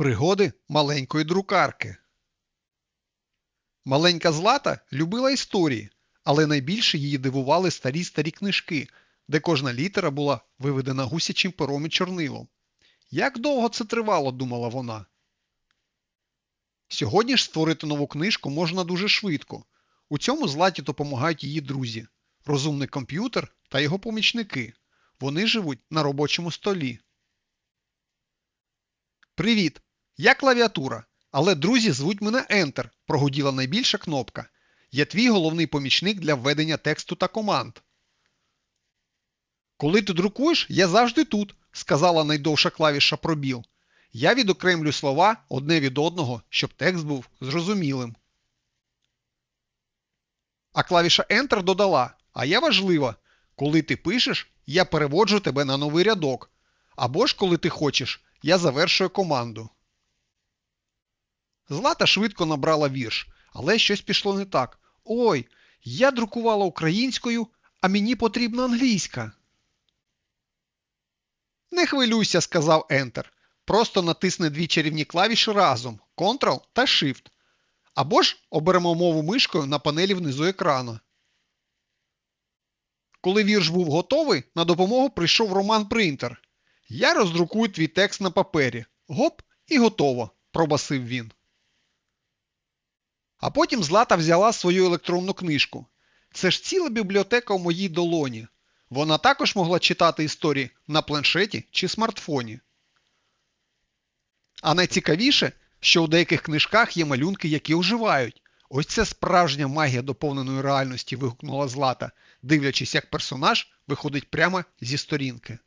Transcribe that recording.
Пригоди маленької друкарки. Маленька Злата любила історії, але найбільше її дивували старі старі книжки, де кожна літера була виведена гусячим пером і чорнилом. Як довго це тривало, думала вона. Сьогодні ж створити нову книжку можна дуже швидко. У цьому Златі допомагають її друзі, розумний комп'ютер та його помічники. Вони живуть на робочому столі. Привіт! Я клавіатура, але друзі звуть мене Enter, прогуділа найбільша кнопка. Я твій головний помічник для введення тексту та команд. Коли ти друкуєш, я завжди тут, сказала найдовша клавіша пробіл. Я відокремлю слова одне від одного, щоб текст був зрозумілим. А клавіша Enter додала, а я важлива. Коли ти пишеш, я переводжу тебе на новий рядок. Або ж, коли ти хочеш, я завершую команду. Злата швидко набрала вірш, але щось пішло не так. Ой, я друкувала українською, а мені потрібна англійська. Не хвилюйся, сказав Enter. Просто натисни дві чарівні клавіші разом Ctrl та Shift. Або ж оберемо мову мишкою на панелі внизу екрану. Коли вірш був готовий, на допомогу прийшов Роман Принтер. Я роздрукую твій текст на папері. Гоп і готово, пробасив він. А потім Злата взяла свою електронну книжку. Це ж ціла бібліотека у моїй долоні. Вона також могла читати історії на планшеті чи смартфоні. А найцікавіше, що у деяких книжках є малюнки, які оживають. Ось це справжня магія доповненої реальності. вигукнула Злата, дивлячись, як персонаж виходить прямо зі сторінки.